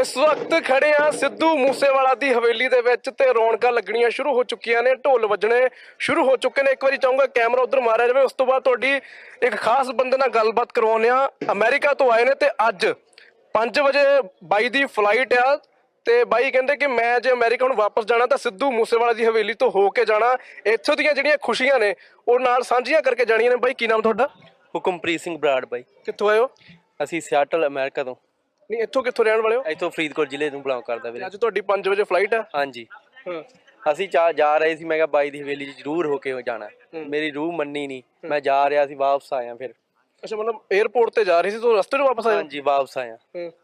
ਇਸ ਵਕਤ ਖੜੇ ਆ ਸਿੱਧੂ ਮੂਸੇਵਾਲਾ ਦੀ ਹਵੇਲੀ ਦੇ ਵਿੱਚ ਤੇ ਰੌਣਕਾਂ ਲੱਗਣੀਆਂ ਸ਼ੁਰੂ ਹੋ ਚੁੱਕੀਆਂ ਨੇ ਢੋਲ ਵੱਜਣੇ ਸ਼ੁਰੂ ਹੋ ਚੁੱਕੇ ਨੇ। ਇੱਕ ਵਾਰੀ ਚਾਹੂੰਗਾ ਕੈਮਰਾ ਉਧਰ ਮਾਰਿਆ ਜਾਵੇ ਉਸ ਤੋਂ ਬਾਅਦ ਤੁਹਾਡੀ ਇੱਕ ਖਾਸ ਬੰਦੇ ਨਾਲ ਗੱਲਬਾਤ ਕਰਵਾਉਂਦੇ ਆ ਅਮਰੀਕਾ ਤੋਂ ਆਏ ਨੇ ਤੇ ਅੱਜ 5 ਵਜੇ ਬਾਈ ਦੀ ਫਲਾਈਟ ਆ ਤੇ ਬਾਈ ਕਹਿੰਦੇ ਕਿ ਮੈਂ ਜੇ ਅਮਰੀਕਾ ਨੂੰ ਵਾਪਸ ਜਾਣਾ ਤਾਂ ਸਿੱਧੂ ਮੂਸੇਵਾਲਾ ਦੀ ਹਵੇਲੀ ਤੋਂ ਹੋ ਕੇ ਜਾਣਾ। ਇੱਥੋਂ ਦੀਆਂ ਜਿਹੜੀਆਂ ਖੁਸ਼ੀਆਂ ਨੇ ਉਹ ਨਾਲ ਸਾਂਝੀਆਂ ਕਰਕੇ ਜਾਣੀਆਂ ਨੇ। ਬਾਈ ਕੀ ਨਾਮ ਤੁਹਾਡਾ? ਹੁਕਮਪ੍ਰੀਤ ਸਿੰਘ ਬਰਾੜ ਬਾਈ। ਕਿੱਥੋਂ ਆਏ ਹੋ? ਅਸੀਂ ਸਿਆਟਲ ਅਮਰੀਕਾ ਤੋਂ। ਨਹੀਂ ਇੱਥੋਂ ਕਿੱਥੋਂ ਰਹਿਣ ਵਾਲੇ ਹੋ? ਇੱਥੋਂ ਫਰੀਦਕੋਟ ਜ਼ਿਲ੍ਹੇ ਤੋਂ ਬਿਲੋਂਗ ਕਰਦਾ ਵੀਰੇ। ਅੱਜ ਤੁਹਾਡੀ 5 ਵਜੇ ਫਲਾਈਟ ਆ? ਹਾਂਜੀ। ਹਾਂ। ਅਸੀਂ ਚਾ ਜਾ ਰਹੇ ਸੀ ਮੈਂ ਕਿਹਾ ਬਾਈ ਦੀ ਹਵੇਲੀ 'ਚ ਜ਼ਰੂਰ ਹੋ ਕੇ ਜਾਣਾ। ਮੇਰੀ ਰੂਹ ਮੰਨੀ ਨਹੀਂ ਮੈਂ ਜਾ ਰਿਹਾ ਸੀ ਵਾਪਸ ਆਇਆ ਫਿਰ। ਅੱਛਾ ਮਤਲਬ 에어ਪੋਰਟ ਤੇ ਜਾ ਰਹੀ ਸੀ ਤੋਂ ਰਸਤੇ 'ਚ ਵਾਪਸ ਆਏ ਹਾਂਜੀ ਵਾਪਸ ਆਇਆ।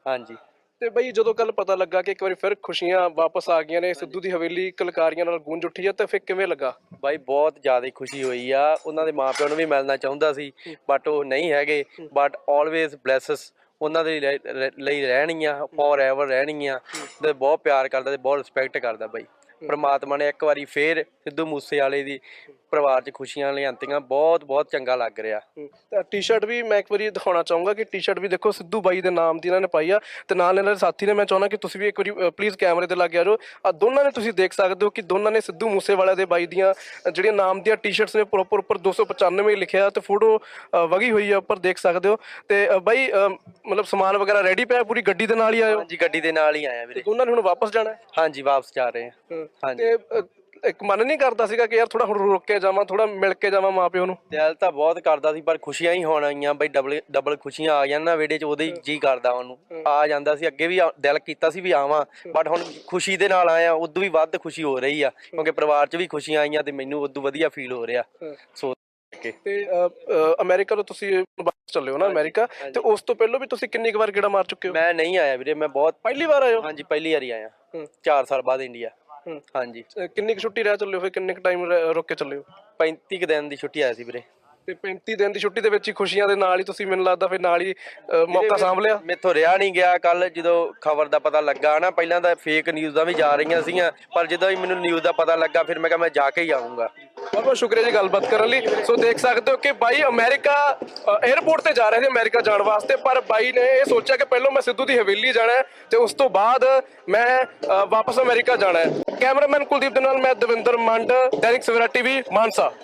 ਹਾਂਜੀ। ਤੇ ਬਈ ਜਦੋਂ ਕੱਲ ਪਤਾ ਲੱਗਾ ਕਿ ਇੱਕ ਵਾਰੀ ਫਿਰ ਖੁਸ਼ੀਆਂ ਵਾਪਸ ਆ ਗਈਆਂ ਨੇ ਸਿੱਧੂ ਦੀ ਹਵੇਲੀ ਕਲਕਾਰੀਆਂ ਨਾਲ ਗੂੰਜ ਉੱਠੀ ਆ ਤੇ ਫਿਰ ਕਿਵੇਂ ਲੱਗਾ? ਬਾਈ ਬਹੁਤ ਜ਼ਿਆਦਾ ਖੁਸ਼ੀ ਹੋਈ ਆ। ਉਹਨਾਂ ਦੇ ਮਾਪਿਆਂ ਨੂੰ ਵੀ ਮਿਲਣਾ ਚਾਹੁੰਦਾ ਸੀ ਬਟ ਉਹ ਨਹੀਂ ਹੈਗੇ ਬਟ ਆਲਵੇਜ਼ ਬਲੇਸਸ ਉਹਨਾਂ ਦੇ ਲਈ ਰਹਿ- ਲਈ ਰਹਿਣੀਆਂ ਫੋਰ ਐਵਰ ਰਹਿਣੀਆਂ ਤੇ ਬਹੁਤ ਪਿਆਰ ਕਰਦਾ ਤੇ ਬਹੁਤ ਰਿਸਪੈਕਟ ਕਰਦਾ ਬਾਈ। ਪ੍ਰਮਾਤਮਾ ਨੇ ਇੱਕ ਵਾਰੀ ਫੇਰ ਸਿੱਧੂ ਮੂਸੇ ਵਾਲੇ ਦੀ ਪਰਿਵਾਰ 'ਚ ਖੁਸ਼ੀਆਂ ਲਿਆਂਤੀਆਂ ਬਹੁਤ ਬਹੁਤ ਚੰਗਾ ਲੱਗ ਰਿਹਾ। ਤਾਂ ਟੀ-ਸ਼ਰਟ ਵੀ ਮੈਂ ਇੱਕ ਵਾਰੀ ਦਿਖਾਉਣਾ ਚਾਹੂੰਗਾ ਕਿ ਟੀ-ਸ਼ਰਟ ਵੀ ਦੇਖੋ ਸਿੱਧੂ ਬਾਈ ਦੇ ਨਾਮ ਦੀ ਇਹਨਾਂ ਨੇ ਪਾਈ ਆ ਤੇ ਨਾਲ ਇਹਨਾਂ ਦੇ ਸਾਥੀ ਨੇ ਮੈਂ ਚਾਹੁੰਦਾ ਕਿ ਤੁਸੀਂ ਵੀ ਇੱਕ ਵਾਰੀ ਪਲੀਜ਼ ਕੈਮਰੇ ਤੇ ਲੱਗ ਜਾਓ। ਆ ਦੋਨਾਂ ਨੇ ਤੁਸੀਂ ਦੇਖ ਸਕਦੇ ਹੋ ਕਿ ਦੋਨਾਂ ਨੇ ਸਿੱਧੂ ਮੂਸੇਵਾਲਾ ਦੇ ਬਾਈ ਦੀਆਂ ਜਿਹੜੀਆਂ ਨਾਮ ਦੀਆਂ ਟੀ-ਸ਼ਰਟਸ ਨੇ ਪ੍ਰੋਪਰ ਉੱਪਰ 295 ਲਿਖਿਆ ਤੇ ਫੋਟੋ ਵਗੀ ਹੋਈ ਆ ਉੱਪਰ ਦੇਖ ਸਕਦੇ ਹੋ। ਤੇ ਬਾਈ ਮਤਲਬ ਸਮਾਨ ਵਗੈਰਾ ਰੈਡੀ ਪਿਆ ਪੂਰੀ ਗੱਡੀ ਦੇ ਨਾਲ ਹੀ ਆਇਓ? ਹਾਂਜੀ ਗੱਡੀ ਦੇ ਨਾਲ ਹੀ ਆਇਆ ਵੀਰੇ। ਦੋਨਾਂ ਨੇ ਹੁਣ ਵਾਪਸ ਜਾਣਾ? ਹੈ ਹਾਂਜੀ ਵਾਪਸ ਜਾ ਰਹੇ ਹਾਂ ਹਾਂਜੀ। ਤੇ ਇੱਕ ਮਨ ਨਹੀਂ ਕਰਦਾ ਸੀਗਾ ਕਿ ਯਾਰ ਥੋੜਾ ਹੁਣ ਰੁਕ ਕੇ ਜਾਵਾਂ ਥੋੜਾ ਮਿਲ ਕੇ ਜਾਵਾਂ ਮਾਪਿਓ ਨੂੰ। ਦਿਲ ਤਾਂ ਬਹੁਤ ਕਰਦਾ ਸੀ ਪਰ ਖੁਸ਼ੀਆਂ ਹੀ ਹੋਣ ਆਈਆਂ ਬਈ ਡਬਲ ਡਬਲ ਖੁਸ਼ੀਆਂ ਆ ਜਾਣ ਨਾ ਵੇੜੇ 'ਚ ਉਹਦੇ ਜੀ ਕਰਦਾ ਉਹਨੂੰ। ਆ ਜਾਂਦਾ ਸੀ ਅੱਗੇ ਵੀ ਆ- ਦਿਲ ਕੀਤਾ ਸੀ ਵੀ ਆਵਾਂ ਬਟ ਹੁਣ ਖੁਸ਼ੀ ਦੇ ਨਾਲ ਆਇਆ ਉਦੋਂ ਵੀ ਵੱਧ ਖੁਸ਼ੀ ਹੋ ਰਹੀ ਆ ਕਿਉਂਕਿ ਪਰਿਵਾਰ 'ਚ ਵੀ ਖੁਸ਼ੀਆਂ ਆਈਆਂ ਤੇ ਮੈਨੂੰ ਉਦੋਂ ਵਧੀਆ ਫੀਲ ਹੋ ਰਿਹਾ। ਸੋ ਕੇ ਤੇ ਅ, ਅ, ਅਮਰੀਕਾ ਤੋਂ ਤੁਸੀਂ ਵਾਪਸ ਚੱਲੇ ਹੋ ਨਾ ਅਮਰੀਕਾ ਤੇ ਉਸ ਤੋਂ ਪਹਿਲਾਂ ਵੀ ਤੁਸੀਂ ਕਿੰਨੀ ਕੁ ਵਾਰ ਗੇੜਾ ਮਾਰ ਚੁੱਕੇ ਹੋ? ਮੈਂ ਨਹੀਂ ਆਇਆ ਵੀਰੇ ਮੈਂ ਬਹੁਤ ਪਹਿਲੀ ਵਾਰ ਆਏ ਹੋ? ਹਾਂਜੀ ਪਹਿਲੀ ਵਾਰੀ ਆਇਆ। ਹੂੰ। 4 ਸਾਲ ਬਾਅਦ ਇੰਡੀਆ। ਹੂੰ। ਹਾਂਜੀ। ਕਿੰਨੀ ਕੁ ਛੁੱਟੀ ਰਹਿ ਚੱਲੇ ਹੋ? ਫਿਰ ਕਿੰਨੇ ਕੁ ਟਾਈਮ ਰੁਕ ਕੇ ਚੱਲੇ ਹੋ? 35 ਕੁ ਦਿਨ ਦੀ ਛੁੱਟੀ ਆਇਆ ਸੀ ਵੀਰੇ। ਤੇ 35 ਦਿਨ ਦੀ ਛੁੱਟੀ ਦੇ ਵਿੱਚ ਹੀ ਖੁਸ਼ੀਆਂ ਦੇ ਨਾਲ ਹੀ ਤੁਸੀਂ ਮੈਨੂੰ ਲੱਗਦਾ ਫਿਰ ਨਾਲ ਹੀ ਅ, ਮੌਕਾ ਸਾਂਭ ਲਿਆ। ਮੈਥੋਂ ਰਿਹਾ ਨਹੀਂ ਗਿਆ ਕੱਲ ਜਦੋਂ ਖਬਰ ਦਾ ਪਤਾ ਲੱਗਾ ਨਾ ਪਹਿਲਾਂ ਤਾਂ ਫੇਕ ਨਿਊਜ਼ਾਂ ਵੀ ਜਾ ਰਹੀਆਂ ਸੀਗੀਆਂ ਪਰ ਜਦੋਂ ਹੀ ਮੈਨੂੰ ਨਿਊਜ਼ ਦਾ ਪਤਾ ਲੱਗਾ ਫਿਰ ਮੈਂ ਕਿਹਾ ਮੈਂ ਜਾ ਕੇ ਹੀ ਆਉਂਗਾ ਬਹੁਤ ਬਹੁਤ ਸ਼ੁਕਰੀਆ ਜੀ ਗੱਲਬਾਤ ਕਰਨ ਲਈ। ਸੋ ਦੇਖ ਸਕਦੇ ਹੋ ਕਿ ਬਾਈ ਅਮਰੀਕਾ 에ਅਰਪੋਰਟ ਤੇ ਜਾ ਰਹੇ ਸੀ ਅਮਰੀਕਾ ਜਾਣ ਵਾਸਤੇ ਪਰ ਬਾਈ ਨੇ ਇਹ ਸੋਚਿਆ ਕਿ ਪਹਿਲਾਂ ਮੈਂ ਸਿੱਧੂ ਦੀ ਹਵੇਲੀ ਜਾਣਾ ਹੈ ਤੇ ਉਸ ਤੋਂ ਬਾਅਦ ਮੈਂ ਅ, ਵਾਪਸ ਅਮਰੀਕਾ ਜਾਣਾ ਹੈ। ਕੈਮਰਾਮੈਨ ਕੁਲਦੀਪ ਦੇ ਨਾਲ ਮੈਂ ਦਵਿੰਦਰ ਮੰਡ ਦੈਨਿਕ ਸਵੇਰਾ ਟੀਵੀ ਮਾਨਸਾ।